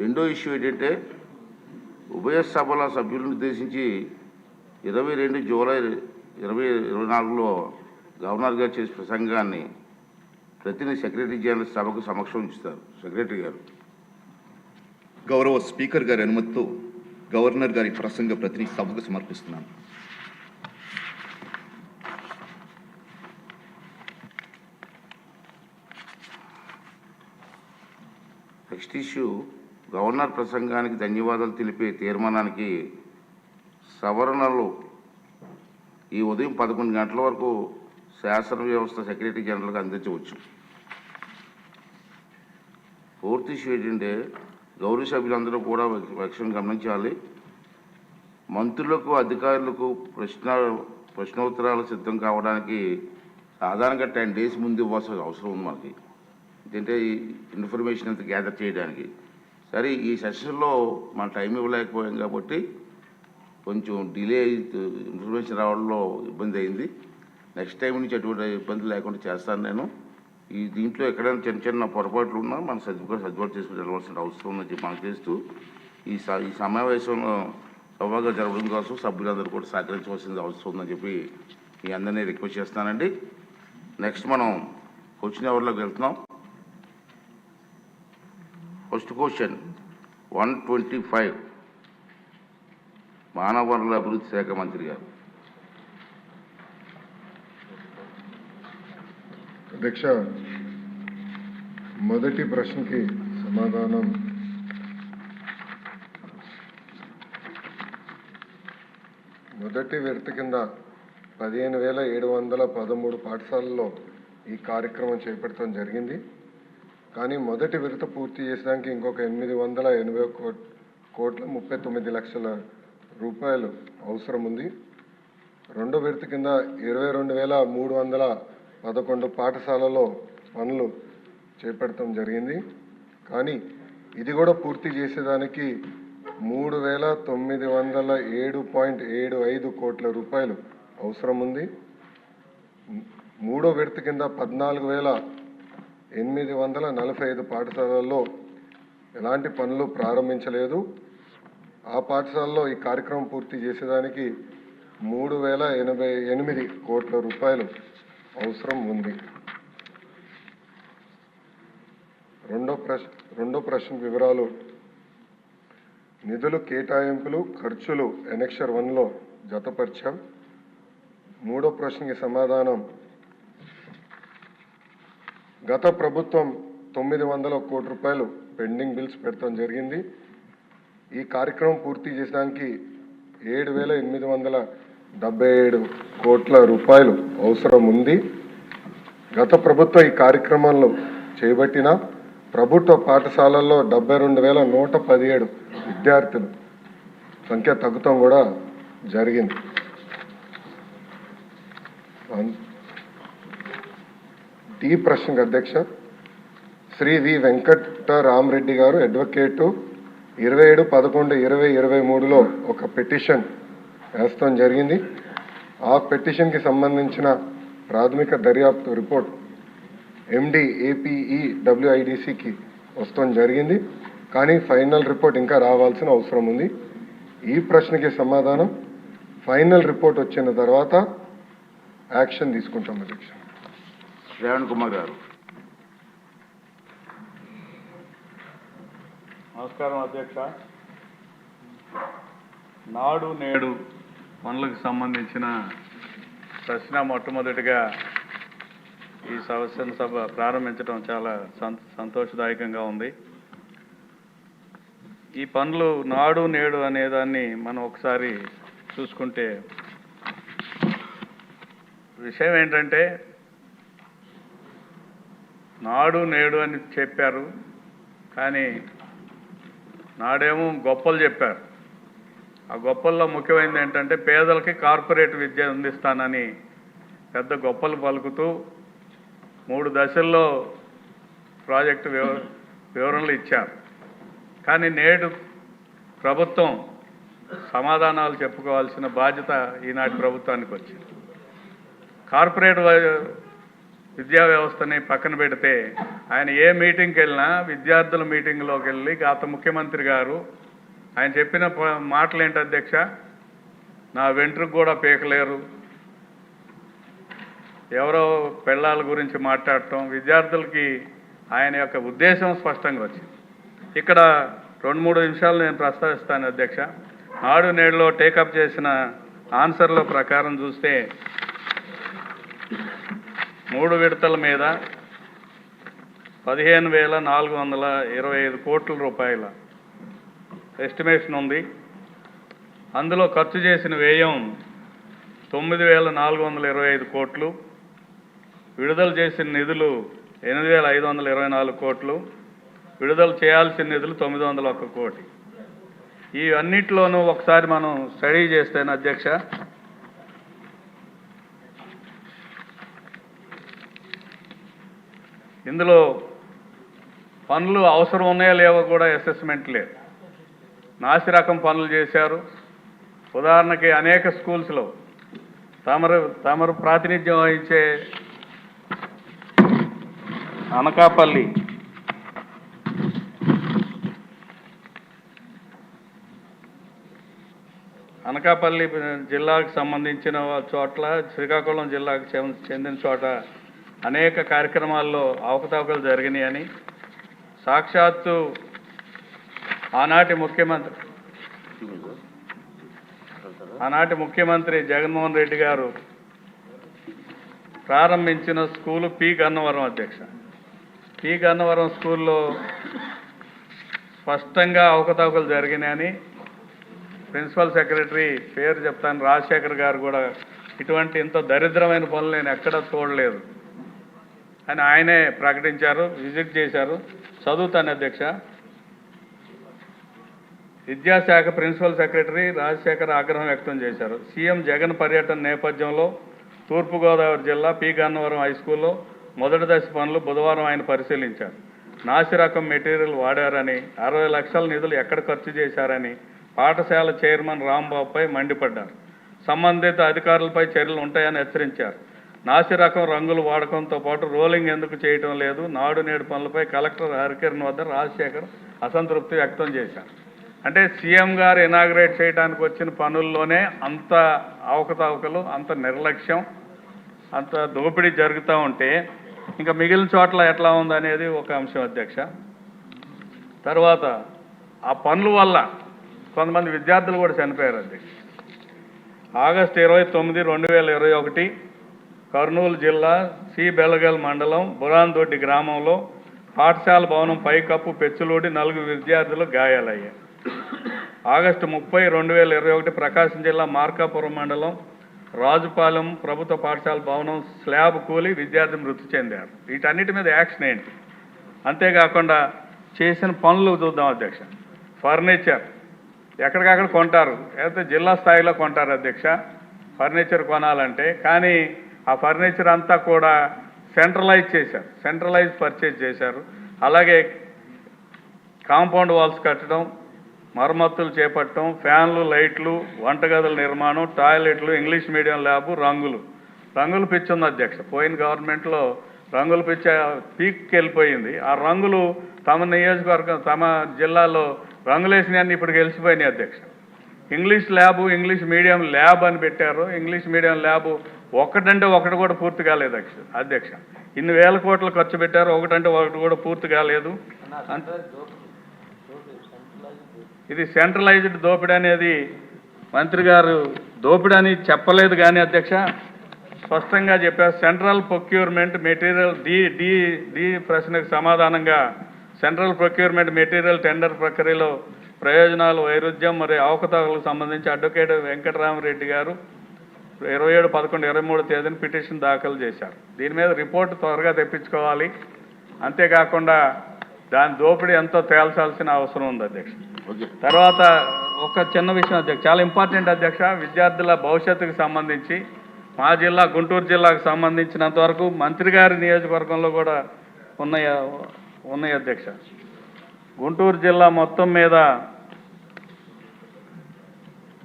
రెండో ఇష్యూ ఏంటంటే ఉభయ సభల సభ్యులను ఉద్దేశించి ఇరవై రెండు జూలై ఇరవై ఇరవై నాలుగులో గవర్నర్ గారు చేసే ప్రసంగాన్ని ప్రతినిధి సెక్రటరీ జనరల్ సభకు సమక్షం ఉంచుతారు. సెక్రటరీ గారు. గౌరవ స్పీకర్ గారి అనుమతితో గవర్నర్ గారి ప్రసంగ ప్రతిని సభకు సమర్పిస్తున్నాను. నెక్స్ట్ ఇష్యూ గవర్నర్ ప్రసంగానికి ధన్యవాదాలు తెలిపే తీర్మానానికి సవరణలు ఈ ఉదయం పదకొండు గంటల వరకు శాసన వ్యవస్థ సెక్రటరీ జనరల్గా అందించవచ్చు. పూర్తి ఇష్యూ ఏంటంటే గౌరవ సభ్యులందరూ కూడా విషయం గమనించాలి. మంత్రులకు అధికారులకు ప్రశ్న ప్రశ్నోత్తరాలు సిద్ధం కావడానికి సాధారణంగా టెన్ డేస్ ముందు ఇవ్వాల్సిన అవసరం ఉంది మనకి. ఏంటంటే ఈ ఇన్ఫర్మేషన్ అంతా గ్యాదర్ చేయడానికి. సరే ఈ సెషన్లో మన టైం ఇవ్వలేకపోయాం కాబట్టి కొంచెం డిలే ఇన్ఫర్మేషన్ రావడంలో ఇబ్బంది అయింది. నెక్స్ట్ టైం నుంచి ఎటువంటి ఇబ్బంది లేకుండా చేస్తాను నేను. ఈ దీంట్లో ఎక్కడైనా చిన్న చిన్న పొరపాట్లు ఉన్నా మనం సర్దుకొని సర్దుబాటు చేసుకుని వెళ్ళవలసిన అవసరం ఉందని చెప్పి మనం చేస్తూ ఈ స- ఈ సమావేశంలో సభగా జరగడం కోసం సభ్యులందరూ కూడా సహకరించవలసిన అవసరం ఉందని చెప్పి మీ అందరినీ రిక్వెస్ట్ చేస్తానండి నెక్స్ట్ మనం క్వశ్చన్ అవర్లోకి వెళ్తున్నాం? First question one twenty five మానవ వనరుల అభివృద్ధి శాఖ మంత్రి గారు. అధ్యక్ష మొదటి ప్రశ్నకి సమాధానం. మొదటి విడత కింద పదిహేను వేల ఏడు వందల పదమూడు పాఠశాలల్లో ఈ కార్యక్రమం చేపట్టడం జరిగింది. కానీ మొదటి విడత పూర్తి చేసడానికి ఇంకొక ఎనిమిది వందల ఎనభై కోట్- కోట్ల ముప్పై తొమ్మిది లక్షల రూపాయలు అవసరం ఉంది. రెండో విడత కింద ఇరవై రెండు వేల మూడు వందల పదకొండు పాఠశాలలో పనులు చేపట్టడం జరిగింది. కానీ ఇది కూడా పూర్తి చేసేదానికి మూడు వేల తొమ్మిది వందల ఏడు పాయింట్ ఏడు ఐదు కోట్ల రూపాయలు అవసరం ఉంది. మూడో విడత కింద పద్నాలుగు వేల ఎనిమిది వందల నలభై ఐదు పాఠశాలల్లో ఎలాంటి పనులు ప్రారంభించలేదు. ఆ పాఠశాలలో ఈ కార్యక్రమం పూర్తి చేసేదానికి మూడు వేల ఎనభై ఎనిమిది కోట్ల రూపాయలు అవసరం ఉంది. రెండో ప్రశ్న రెండో ప్రశ్న వివరాలు. నిధులు కేటాయింపులు ఖర్చులు ఎనెక్షర్ వన్లో జతపరిచాం. మూడో ప్రశ్నకి సమాధానం గత ప్రభుత్వం తొమ్మిది వందల కోటి రూపాయలు పెండింగ్ బిల్స్ పెట్టడం జరిగింది. ఈ కార్యక్రమం పూర్తి చేసడానికి ఏడు వేల ఎనిమిది వందల డెబ్బై ఏడు కోట్ల రూపాయలు అవసరం ఉంది. గత ప్రభుత్వం ఈ కార్యక్రమంలో చేపట్టిన ప్రభుత్వ పాఠశాలల్లో డెబ్బై రెండు వేల నూట పదిహేడు విద్యార్థులు సంఖ్య తగ్గుతాం కూడా జరిగింది. టీ ప్రసంగ్ అధ్యక్ష శ్రీ వి వెంకట రామరెడ్డి గారు అడ్వకేటు ఇరవై ఏడు పదకొండు ఇరవై ఇరవై మూడులో ఒక పిటిషన్ వేస్తాం జరిగింది. ఆ పిటిషన్కి సంబంధించిన ప్రాథమిక దర్యాప్తు రిపోర్ట్ ఎండి ఏపీఈ డబ్ల్యూఐడిసికి వస్తాం జరిగింది. కానీ ఫైనల్ రిపోర్ట్ ఇంకా రావాల్సిన అవసరం ఉంది. ఈ ప్రశ్నకి సమాధానం ఫైనల్ రిపోర్ట్ వచ్చిన తర్వాత యాక్షన్ తీసుకుంటాం అధ్యక్ష. రేవణ్ కుమార్ గారు. నమస్కారం అధ్యక్ష. నాడు నేడు పనులకు సంబంధించిన ప్రశ్న మొట్టమొదటిగా ఈ శాసన సభ ప్రారంభించడం చాలా సంతోషదాయకంగా ఉంది. ఈ పనులు నాడు నేడు అనేదాన్ని మనం ఒకసారి చూసుకుంటే విషయం ఏంటంటే నాడు నేడు అని చెప్పారు. కానీ నాడేమో గొప్పలు చెప్పారు. ఆ గొప్పల్లో ముఖ్యమైనది ఏంటంటే పేదలకి కార్పొరేట్ విద్య అందిస్తానని పెద్ద గొప్పలు పలుకుతూ మూడు దశల్లో ప్రాజెక్టు వివరణలు ఇచ్చారు. కానీ నేడు ప్రభుత్వం సమాధానాలు చెప్పుకోవాల్సిన బాధ్యత ఈనాటి ప్రభుత్వానికి వచ్చింది. కార్పొరేట్ విద్యా వ్యవస్థని పక్కన పెడితే ఆయన ఏ మీటింగ్కి వెళ్ళినా విద్యార్థుల మీటింగ్లోకి వెళ్ళి గత ముఖ్యమంత్రి గారు ఆయన చెప్పిన మాటలు ఏంటి అధ్యక్ష? నా వెంట్రుకు కూడా పీకలేరు. ఎవరో పెళ్ళాల గురించి మాట్లాడటం విద్యార్థులకి ఆయన యొక్క ఉద్దేశం స్పష్టంగా వచ్చింది. ఇక్కడ రెండు మూడు నిమిషాలు నేను ప్రస్తావిస్తాను అధ్యక్ష. నాడు నేడులో టేకప్ చేసిన ఆన్సర్ల ప్రకారం చూస్తే మూడు విడతల మీద పదిహేను వేల నాలుగు వందల ఇరవై ఐదు కోట్ల రూపాయల ఎస్టిమేషన్ ఉంది. అందులో ఖర్చు చేసిన వ్యయం తొమ్మిది వేల నాలుగు వందల ఇరవై ఐదు కోట్లు. విడుదల చేసిన నిధులు ఎనిమిది వేల ఐదు వందల ఇరవై నాలుగు కోట్లు. విడుదల చేయాల్సిన నిధులు తొమ్మిది వందల ఒక్క కోటి. ఈ ఒకసారి మనం స్టడీ చేస్తేనే అధ్యక్ష ఇందులో పనులు అవసరం ఉన్నాయో లేవో కూడా అసెస్మెంట్ లేదు. నాసి రకం పనులు చేశారు. ఉదాహరణకి అనేక స్కూల్స్లో తమరు తమరు ప్రాతినిధ్యం వహించే అనకాపల్లి అనకాపల్లి జిల్లాకు సంబంధించిన చోట్ల శ్రీకాకుళం జిల్లాకు చెందిన చోట అనేక కార్యక్రమాల్లో అవకతవకలు జరిగినాయని సాక్షాత్తు ఆనాటి ముఖ్యమంత్రి ఆనాటి ముఖ్యమంత్రి జగన్మోహన్ రెడ్డి గారు ప్రారంభించిన స్కూలు పి గన్నవరం అధ్యక్ష. పి గన్నవరం స్కూల్లో స్పష్టంగా అవకతవకలు జరిగినాయని ప్రిన్సిపల్ సెక్రటరీ పేరు చెప్తాను. రాజశేఖర్ గారు కూడా ఇటువంటి ఇంత దరిద్రమైన పనులు నేను ఎక్కడా చూడలేదు. అని ఆయనే ప్రకటించారు విజిట్ చేశారు. చదువుతాను అధ్యక్ష. విద్యాశాఖ ప్రిన్సిపల్ సెక్రటరీ రాజశేఖర్ ఆగ్రహం వ్యక్తం చేశారు. సీఎం జగన్ పర్యటన నేపథ్యంలో తూర్పుగోదావరి జిల్లా పి. గన్నవరం హై స్కూల్లో మొదటి దశ పనులు బుధవారం ఆయన పరిశీలించారు. నాసి రకం మెటీరియల్ వాడారని అరవై లక్షల నిధులు ఎక్కడ ఖర్చు చేశారని పాఠశాల చైర్మన్ రాంబాబుపై మండిపడ్డారు. సంబంధిత అధికారులపై చర్యలు ఉంటాయని హెచ్చరించారు. నాసి రకం రంగులు వాడకంతో పాటు రోలింగ్ ఎందుకు చేయటం లేదు? నాడు నేడు పనులపై కలెక్టర్ హరికిరణ్ వద్ద రాజశేఖర్ అసంతృప్తి వ్యక్తం చేశారు. అంటే సీఎం గారు ఇనాగ్రేట్ చేయడానికి వచ్చిన పనుల్లోనే అంత అవకతవకలు అంత నిర్లక్ష్యం అంత దోపిడీ జరుగుతూ ఉంటే ఇంకా మిగిలిన చోట్ల ఎట్లా ఉందనేది ఒక అంశం అధ్యక్ష. తర్వాత ఆ పనుల వల్ల కొంతమంది విద్యార్థులు కూడా చనిపోయారు అధ్యక్ష. ఆగస్టు ఇరవై తొమ్మిది రెండు వేల ఇరవై ఒకటి కర్నూలు జిల్లా సి. బెలగల్ మండలం బురాన్దొడ్డి గ్రామంలో పాఠశాల భవనం పైకప్పు పెచ్చులూడి నలుగురు విద్యార్థులు గాయాలయ్యాయి ఆగస్టు ముప్పై రెండు వేల ఇరవై ఒకటి ప్రకాశం జిల్లా మార్కాపురం మండలం రాజుపాలెం ప్రభుత్వ పాఠశాల భవనం స్లాబ్ కూలి విద్యార్థి మృతి చెందారు. వీటన్నిటి మీద యాక్షన్ ఏంటి? అంతేకాకుండా చేసిన పనులు చూద్దాం అధ్యక్ష. ఫర్నిచర్ ఎక్కడికక్కడ కొంటారు? అయితే జిల్లా స్థాయిలో కొంటారు అధ్యక్ష. ఫర్నిచర్ కొనాలంటే. కానీ ఆ ఫర్నిచర్ అంతా కూడా సెంట్రలైజ్ చేశారు సెంట్రలైజ్ పర్చేజ్ చేశారు. అలాగే కాంపౌండ్ వాల్స్ కట్టడం మరమ్మతులు చేపట్టడం ఫ్యాన్లు లైట్లు వంటగదుల నిర్మాణం టాయిలెట్లు ఇంగ్లీష్ మీడియం ల్యాబ్ రంగులు. రంగులు పిచ్చి ఉంది అధ్యక్ష. పోయిన గవర్నమెంట్లో రంగులు పిచ్చ పీక్కి వెళ్ళిపోయింది ఆ రంగులు తమ నియోజకవర్గం తమ జిల్లాలో రంగులేసినాన్ని ఇప్పుడు గెలిచిపోయినాయి అధ్యక్ష. English lab English medium lab అని పెట్టారు. ఇంగ్లీష్ మీడియం ల్యాబ్ ఒకటంటే ఒకటి కూడా పూర్తి కాలేదు అధ్యక్ష అధ్యక్ష. ఇన్ని వేల కోట్లు ఖర్చు పెట్టారు ఒకటంటే ఒకటి కూడా పూర్తి కాలేదు. ఇది సెంట్రలైజ్డ్ దోపిడీ అనేది మంత్రి గారు దోపిడీ అని చెప్పలేదు కానీ అధ్యక్ష స్పష్టంగా చెప్పారు. Central procurement material D D D ప్రశ్నకు సమాధానంగా సెంట్రల్ ప్రొక్యూర్మెంట్ మెటీరియల్ టెండర్ ప్రక్రియలో ప్రయోజనాలు వైరుధ్యం మరియు అవకతవకలకు సంబంధించి అడ్వకేట్ వెంకటరామరెడ్డి గారు ఇరవై ఏడు పదకొండు ఇరవై మూడు తేదీన పిటిషన్ దాఖలు చేశారు. దీని మీద రిపోర్ట్ త్వరగా తెప్పించుకోవాలి. అంతేకాకుండా దాని దోపిడీ ఎంతో తేల్చాల్సిన అవసరం ఉంది అధ్యక్ష. తర్వాత ఒక చిన్న విషయం అధ్యక్ష. చాలా ఇంపార్టెంట్ అధ్యక్ష. విద్యార్థుల భవిష్యత్తుకు సంబంధించి మా జిల్లా గుంటూరు జిల్లాకు సంబంధించినంత వరకు మంత్రి గారి నియోజకవర్గంలో కూడా ఉన్నాయి ఉన్నాయి అధ్యక్ష. గుంటూరు జిల్లా మొత్తం మీద